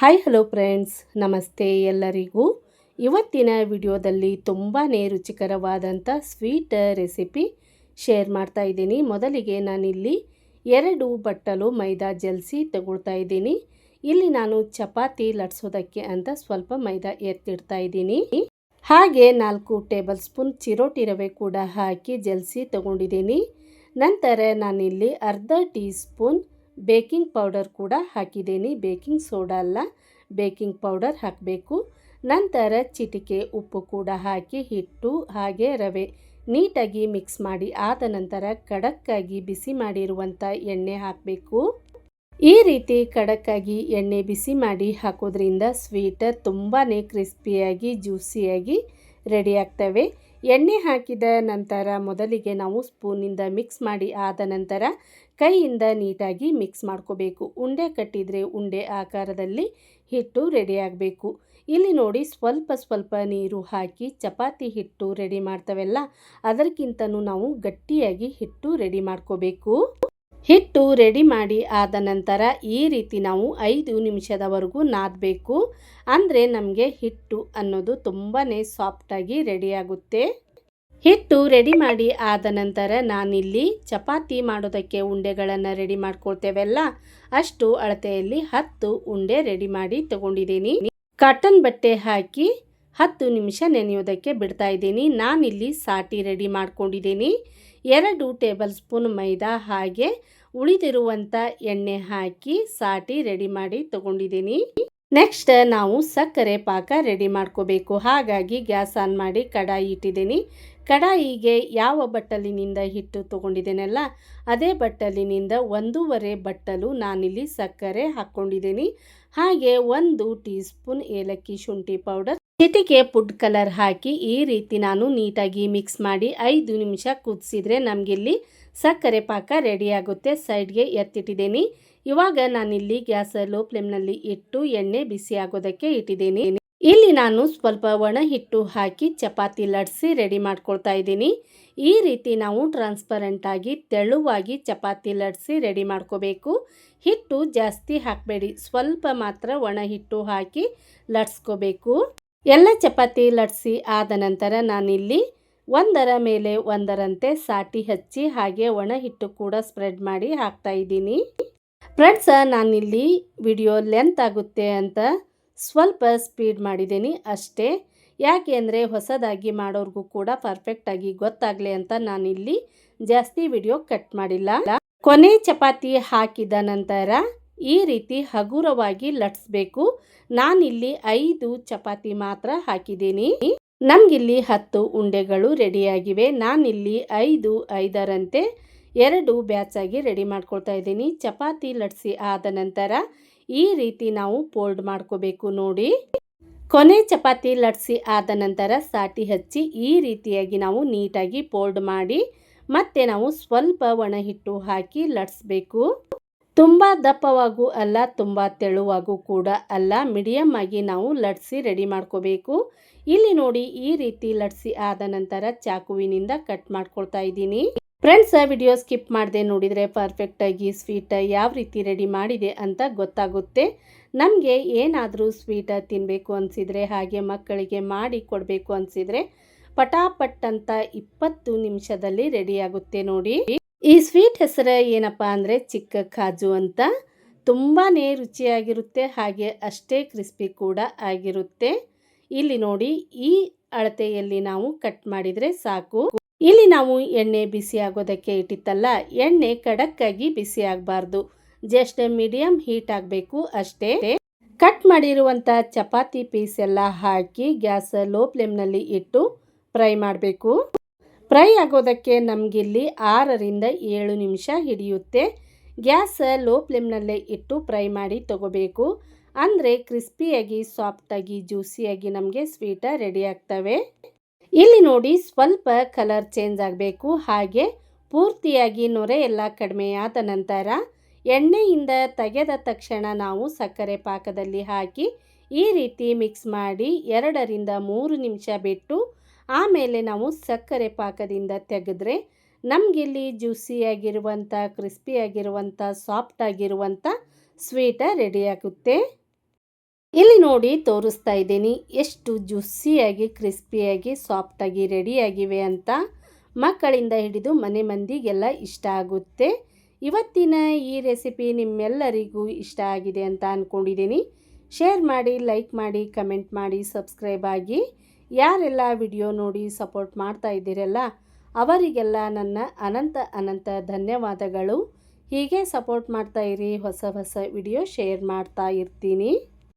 Hi hello friends ನಮಸ್ತೆ ಎಲ್ಲರಿಗೂ. ಇವತ್ತಿನ ವಿಡಿಯೋದಲ್ಲಿ ತುಂಬಾ ರುಚಿಕರವಾದಂಥ ಸ್ವೀಟ್ ರೆಸಿಪಿ ಶೇರ್ ಮಾಡ್ತಾ ಇದ್ದೀನಿ. ಮೊದಲಿಗೆ ನಾನಿಲ್ಲಿ ಎರಡು ಬಟ್ಟಲು ಮೈದಾ ಜಲ್ಸಿ ತಗೊಳ್ತಾ ಇದ್ದೀನಿ. ಇಲ್ಲಿ ನಾನು ಚಪಾತಿ ಲಟ್ಸೋದಕ್ಕೆ ಅಂತ ಸ್ವಲ್ಪ ಮೈದಾ ಎತ್ತಿಡ್ತಾ ಇದ್ದೀನಿ. ಹಾಗೆ ನಾಲ್ಕು ಟೇಬಲ್ ಸ್ಪೂನ್ ಚಿರೋಟಿ ರವೆ ಕೂಡ ಹಾಕಿ ಜಲ್ಸಿ ತಗೊಂಡಿದ್ದೀನಿ. ನಂತರ ನಾನಿಲ್ಲಿ ಅರ್ಧ ಟೀ ಸ್ಪೂನ್ ಬೇಕಿಂಗ್ ಪೌಡರ್ ಕೂಡ ಹಾಕಿದ್ದೀನಿ. ಬೇಕಿಂಗ್ ಸೋಡಾ ಅಲ್ಲ, ಬೇಕಿಂಗ್ ಪೌಡರ್ ಹಾಕಬೇಕು. ನಂತರ ಚಿಟಿಕೆ ಉಪ್ಪು ಕೂಡ ಹಾಕಿ ಹಿಟ್ಟು ಹಾಗೆ ರವೆ ನೀಟಾಗಿ ಮಿಕ್ಸ್ ಮಾಡಿ ಆದ ನಂತರ ಕಡಕ್ಕಾಗಿ ಬಿಸಿ ಮಾಡಿರುವಂಥ ಎಣ್ಣೆ ಹಾಕಬೇಕು. ಈ ರೀತಿ ಕಡಕ್ಕಾಗಿ ಎಣ್ಣೆ ಬಿಸಿ ಮಾಡಿ ಹಾಕೋದ್ರಿಂದ ಸ್ವೀಟ್ ತುಂಬಾ ಕ್ರಿಸ್ಪಿಯಾಗಿ, ಜ್ಯೂಸಿಯಾಗಿ ರೆಡಿ ಆಗ್ತವೆ. ಎಣ್ಣೆ ಹಾಕಿದ ನಂತರ ಮೊದಲಿಗೆ ನಾವು ಸ್ಪೂನಿಂದ ಮಿಕ್ಸ್ ಮಾಡಿ ಆದ ನಂತರ ಕೈಯಿಂದ ನೀಟಾಗಿ ಮಿಕ್ಸ್ ಮಾಡ್ಕೋಬೇಕು. ಉಂಡೆ ಕಟ್ಟಿದರೆ ಉಂಡೆ ಆಕಾರದಲ್ಲಿ ಹಿಟ್ಟು ರೆಡಿಯಾಗಬೇಕು ಇಲ್ಲಿ ನೋಡಿ ಸ್ವಲ್ಪ ಸ್ವಲ್ಪ ನೀರು ಹಾಕಿ ಚಪಾತಿ ಹಿಟ್ಟು ರೆಡಿ ಮಾಡ್ತವೆಲ್ಲ, ಅದಕ್ಕಿಂತನೂ ನಾವು ಗಟ್ಟಿಯಾಗಿ ಹಿಟ್ಟು ರೆಡಿ ಮಾಡ್ಕೋಬೇಕು. ಹಿಟ್ಟು ರೆಡಿ ಮಾಡಿ ಆದ ನಂತರ ಈ ರೀತಿ ನಾವು ಐದು ನಿಮಿಷದವರೆಗೂ ನಾದಬೇಕು. ಅಂದರೆ ನಮಗೆ ಹಿಟ್ಟು ಅನ್ನೋದು ತುಂಬಾ ಸಾಫ್ಟಾಗಿ ರೆಡಿಯಾಗುತ್ತೆ ಹಿಟ್ಟು ರೆಡಿ ಮಾಡಿ ಆದ ನಂತರ ನಾನಿಲ್ಲಿ ಚಪಾತಿ ಮಾಡೋದಕ್ಕೆ ಉಂಡೆಗಳನ್ನು ರೆಡಿ ಮಾಡ್ಕೊಳ್ತೇವಲ್ಲ, ಅಷ್ಟು ಅಳತೆಯಲ್ಲಿ ಹತ್ತು ಉಂಡೆ ರೆಡಿ ಮಾಡಿ ತಗೊಂಡಿದ್ದೀನಿ. ಕಾಟನ್ ಬಟ್ಟೆ ಹಾಕಿ ಹತ್ತು ನಿಮಿಷ ನೆನೆಯೋದಕ್ಕೆ ಬಿಡ್ತಾ ಇದ್ದೀನಿ. ನಾನಿಲ್ಲಿ ಸಾಟಿ ರೆಡಿ ಮಾಡ್ಕೊಂಡಿದ್ದೀನಿ. ಎರಡು ಟೇಬಲ್ ಸ್ಪೂನ್ ಮೈದಾ ಹಾಗೆ ಉಳಿದಿರುವಂಥ ಎಣ್ಣೆ ಹಾಕಿ ಸಾಟಿ ರೆಡಿ ಮಾಡಿ ತಗೊಂಡಿದ್ದೀನಿ. ನೆಕ್ಸ್ಟ್ ನಾವು ಸಕ್ಕರೆ ಪಾಕ ರೆಡಿ ಮಾಡ್ಕೋಬೇಕು. ಹಾಗಾಗಿ ಗ್ಯಾಸ್ ಆನ್ ಮಾಡಿ ಕಡಾಯಿ ಇಟ್ಟಿದ್ದೀನಿ. ಕಡಾಯಿಗೆ ಯಾವ ಬಟ್ಟಲಿನಿಂದ ಹಿಟ್ಟು ತೊಗೊಂಡಿದ್ದೇನಲ್ಲ, ಅದೇ ಬಟ್ಟಲಿನಿಂದ ಒಂದೂವರೆ ಬಟ್ಟಲು ನಾನಿಲ್ಲಿ ಸಕ್ಕರೆ ಹಾಕ್ಕೊಂಡಿದ್ದೀನಿ. ಹಾಗೆ ಒಂದು ಟೀ ಸ್ಪೂನ್ ಏಲಕ್ಕಿ ಶುಂಠಿ ಪೌಡರ್ ಚಿಟಿಕೆ ಫುಡ್ ಕಲರ್ ಹಾಕಿ ಈ ರೀತಿ ನಾನು ನೀಟಾಗಿ ಮಿಕ್ಸ್ ಮಾಡಿ ಐದು ನಿಮಿಷ ಕುದಿಸಿದ್ರೆ ನಮಗಿಲ್ಲಿ ಸಕ್ಕರೆ ಪಾಕ ರೆಡಿಯಾಗುತ್ತೆ ಸೈಡ್ಗೆ ಎತ್ತಿಟ್ಟಿದ್ದೀನಿ. ಇವಾಗ ನಾನಿಲ್ಲಿ ಗ್ಯಾಸ್ ಲೋ ಫ್ಲೇಮ್ನಲ್ಲಿ ಇಟ್ಟು ಎಣ್ಣೆ ಬಿಸಿ ಆಗೋದಕ್ಕೆ ಇಟ್ಟಿದ್ದೀನಿ. ಇಲ್ಲಿ ನಾನು ಸ್ವಲ್ಪ ಒಣ ಹಿಟ್ಟು ಹಾಕಿ ಚಪಾತಿ ಲಟ್ಸಿ ರೆಡಿ ಮಾಡ್ಕೊಳ್ತಾ ಇದ್ದೀನಿ. ಈ ರೀತಿ ನಾವು ಟ್ರಾನ್ಸ್ಪರೆಂಟ್ ಆಗಿ ತೆಳುವಾಗಿ ಚಪಾತಿ ಲಟ್ಸಿ ರೆಡಿ ಮಾಡ್ಕೋಬೇಕು. ಹಿಟ್ಟು ಜಾಸ್ತಿ ಹಾಕಬೇಡಿ. ಸ್ವಲ್ಪ ಮಾತ್ರ ಒಣ ಹಿಟ್ಟು ಹಾಕಿ ಲಟ್ಸ್ಕೋಬೇಕು ಎಲ್ಲ ಚಪಾತಿ ಲಟ್ಸಿ ಆದ ನಂತರ ನಾನಿಲ್ಲಿ ಒಂದರ ಮೇಲೆ ಒಂದರಂತೆ ಸಾಟಿ ಹಚ್ಚಿ ಹಾಗೆ ಒಣ ಹಿಟ್ಟು ಕೂಡ ಸ್ಪ್ರೆಡ್ ಮಾಡಿ ಹಾಕ್ತಾ ಇದ್ದೀನಿ. ಫ್ರೆಂಡ್ಸ, ನಾನಿಲ್ಲಿ ವಿಡಿಯೋ ಲೆಂತ್ ಆಗುತ್ತೆ ಅಂತ ಸ್ವಲ್ಪ ಸ್ಪೀಡ್ ಮಾಡಿದ್ದೀನಿ ಅಷ್ಟೇ. ಯಾಕೆ ಅಂದರೆ ಹೊಸದಾಗಿ ಮಾಡೋರ್ಗೂ ಕೂಡ ಪರ್ಫೆಕ್ಟಾಗಿ ಗೊತ್ತಾಗಲಿ ಅಂತ ನಾನಿಲ್ಲಿ ಜಾಸ್ತಿ ವಿಡಿಯೋ ಕಟ್ ಮಾಡಿಲ್ಲ. ಕೊನೆ ಚಪಾತಿ ಹಾಕಿದ ನಂತರ ಈ ರೀತಿ ಹಗುರವಾಗಿ ಲಟ್ಸ್ಬೇಕು. ನಾನಿಲ್ಲಿ ಐದು ಚಪಾತಿ ಮಾತ್ರ ಹಾಕಿದ್ದೀನಿ. ನಮಗಿಲ್ಲಿ ಹತ್ತು ಉಂಡೆಗಳು ರೆಡಿಯಾಗಿವೆ. ನಾನಿಲ್ಲಿ ಐದು, ಐದರಂತೆ ಎರಡು ಬ್ಯಾಚ್ ಆಗಿ ರೆಡಿ ಮಾಡ್ಕೊಳ್ತಾ ಇದ್ದೀನಿ. ಚಪಾತಿ ಲಟ್ಸಿ ಆದ ನಂತರ ಈ ರೀತಿ ನಾವು ಫೋಲ್ಡ್ ಮಾಡ್ಕೋಬೇಕು ನೋಡಿ. ಕೊನೆ ಚಪಾತಿ ಲಟ್ಸಿ ಆದ ನಂತರ ಸಾಟಿ ಹಚ್ಚಿ ಈ ರೀತಿಯಾಗಿ ನಾವು ನೀಟಾಗಿ ಫೋಲ್ಡ್ ಮಾಡಿ ಮತ್ತೆ ನಾವು ಸ್ವಲ್ಪ ಒಣ ಹಿಟ್ಟು ಹಾಕಿ ಲಟ್ಸ್ಬೇಕು. ತುಂಬ ದಪ್ಪವಾಗೂ ಅಲ್ಲ, ತುಂಬ ತೆಳುವಾಗೂ ಕೂಡ ಅಲ್ಲ. ಮೀಡಿಯಮ್ ಆಗಿ ನಾವು ಲಟ್ಸಿ ರೆಡಿ ಮಾಡ್ಕೋಬೇಕು. ಇಲ್ಲಿ ನೋಡಿ ಈ ರೀತಿ ಲಟ್ಸಿ ಆದ ನಂತರ ಚಾಕುವಿನಿಂದ ಕಟ್ ಮಾಡ್ಕೊಳ್ತಾ ಇದ್ದೀನಿ. ಫ್ರೆಂಡ್ಸ್ ವಿಡಿಯೋ ಸ್ಕಿಪ್ ಮಾಡದೆ ನೋಡಿದರೆ ಪರ್ಫೆಕ್ಟಾಗಿ ಸ್ವೀಟ್ ಯಾವ ರೀತಿ ರೆಡಿ ಮಾಡಿದೆ ಅಂತ ಗೊತ್ತಾಗುತ್ತೆ. ನಮಗೆ ಏನಾದರೂ ಸ್ವೀಟ ತಿನ್ನಬೇಕು ಅನಿಸಿದರೆ, ಹಾಗೆ ಮಕ್ಕಳಿಗೆ ಮಾಡಿ ಕೊಡಬೇಕು ಅನಿಸಿದರೆ, ಪಟಾಪಟ್ ಅಂತ ಇಪ್ಪತ್ತು ನಿಮಿಷದಲ್ಲಿ ರೆಡಿಯಾಗುತ್ತೆ ನೋಡಿ. ಈ ಸ್ವೀಟ್ ಹೆಸರು ಏನಪ್ಪ ಅಂದರೆ ಚಿಕ್ಕ ಕಾಜು ಅಂತ. ತುಂಬಾ ರುಚಿಯಾಗಿರುತ್ತೆ, ಹಾಗೆ ಅಷ್ಟೇ ಕ್ರಿಸ್ಪಿ ಕೂಡ ಆಗಿರುತ್ತೆ. ಇಲ್ಲಿ ನೋಡಿ, ಈ ಅಳತೆಯಲ್ಲಿ ನಾವು ಕಟ್ ಮಾಡಿದರೆ ಸಾಕು. ಇಲ್ಲಿ ನಾವು ಎಣ್ಣೆ ಬಿಸಿ ಆಗೋದಕ್ಕೆ ಇಟ್ಟಿತ್ತಲ್ಲ, ಎಣ್ಣೆ ಕಡಕ್ಕಾಗಿ ಬಿಸಿ ಆಗಬಾರ್ದು. ಜಸ್ಟ್ ಮೀಡಿಯಂ ಹೀಟ್ ಆಗಬೇಕು ಅಷ್ಟೇ. ಕಟ್ ಮಾಡಿರುವಂಥ ಚಪಾತಿ ಪೀಸ್ ಎಲ್ಲ ಹಾಕಿ ಗ್ಯಾಸ್ ಲೋ ಫ್ಲೇಮ್ನಲ್ಲಿ ಇಟ್ಟು ಫ್ರೈ ಮಾಡಬೇಕು. ಫ್ರೈ ಆಗೋದಕ್ಕೆ ನಮಗಿಲ್ಲಿ ಆರರಿಂದ ಏಳು ನಿಮಿಷ ಹಿಡಿಯುತ್ತೆ. ಗ್ಯಾಸ್ ಲೋ ಫ್ಲೇಮ್ನಲ್ಲೇ ಇಟ್ಟು ಫ್ರೈ ಮಾಡಿ ತಗೋಬೇಕು. ಅಂದರೆ ಕ್ರಿಸ್ಪಿಯಾಗಿ, ಸಾಫ್ಟಾಗಿ, ಜ್ಯೂಸಿಯಾಗಿ ನಮಗೆ ಸ್ವೀಟ ರೆಡಿ ಆಗ್ತವೆ. ಇಲ್ಲಿ ನೋಡಿ ಸ್ವಲ್ಪ ಕಲರ್ ಚೇಂಜ್ ಆಗಬೇಕು. ಹಾಗೆ ಪೂರ್ತಿಯಾಗಿ ನೊರೆ ಎಲ್ಲ ಕಡಿಮೆಯಾದ ನಂತರ ಎಣ್ಣೆಯಿಂದ ತೆಗೆದ ತಕ್ಷಣ ನಾವು ಸಕ್ಕರೆ ಪಾಕದಲ್ಲಿ ಹಾಕಿ ಈ ರೀತಿ ಮಿಕ್ಸ್ ಮಾಡಿ ಎರಡರಿಂದ ಮೂರು ನಿಮಿಷ ಬಿಟ್ಟು ಆಮೇಲೆ ನಾವು ಸಕ್ಕರೆ ಪಾಕದಿಂದ ತೆಗೆದ್ರೆ ನಮಗಿಲ್ಲಿ ಜ್ಯೂಸಿಯಾಗಿರುವಂಥ ಕ್ರಿಸ್ಪಿಯಾಗಿರುವಂಥ ಸಾಫ್ಟಾಗಿರುವಂಥ ಸ್ವೀಟ ರೆಡಿಯಾಗುತ್ತೆ ಇಲ್ಲಿ ನೋಡಿ ತೋರಿಸ್ತಾ ಇದ್ದೀನಿ ಎಷ್ಟು ಜ್ಯೂಸಿಯಾಗಿ, ಕ್ರಿಸ್ಪಿಯಾಗಿ, ಸಾಫ್ಟಾಗಿ ರೆಡಿಯಾಗಿವೆ ಅಂತ. ಮಕ್ಕಳಿಂದ ಹಿಡಿದು ಮನೆ ಮಂದಿಗೆಲ್ಲ ಇಷ್ಟ ಆಗುತ್ತೆ. ಇವತ್ತಿನ ಈ ರೆಸಿಪಿ ನಿಮ್ಮೆಲ್ಲರಿಗೂ ಇಷ್ಟ ಆಗಿದೆ ಅಂತ ಅಂದ್ಕೊಂಡಿದ್ದೀನಿ ಶೇರ್ ಮಾಡಿ, ಲೈಕ್ ಮಾಡಿ, ಕಮೆಂಟ್ ಮಾಡಿ, ಸಬ್ಸ್ಕ್ರೈಬ್ ಆಗಿ. ಯಾರೆಲ್ಲ ವಿಡಿಯೋ ನೋಡಿ ಸಪೋರ್ಟ್ ಮಾಡ್ತಾ ಇದ್ದೀರಲ್ಲ, ಅವರಿಗೆಲ್ಲ ನನ್ನ ಅನಂತ ಅನಂತ ಧನ್ಯವಾದಗಳು. ಹೀಗೆ ಸಪೋರ್ಟ್ ಮಾಡ್ತಾ ಇರಿ, ಹೊಸ ಹೊಸ ವಿಡಿಯೋ ಶೇರ್ ಮಾಡ್ತಾ ಇರ್ತೀನಿ.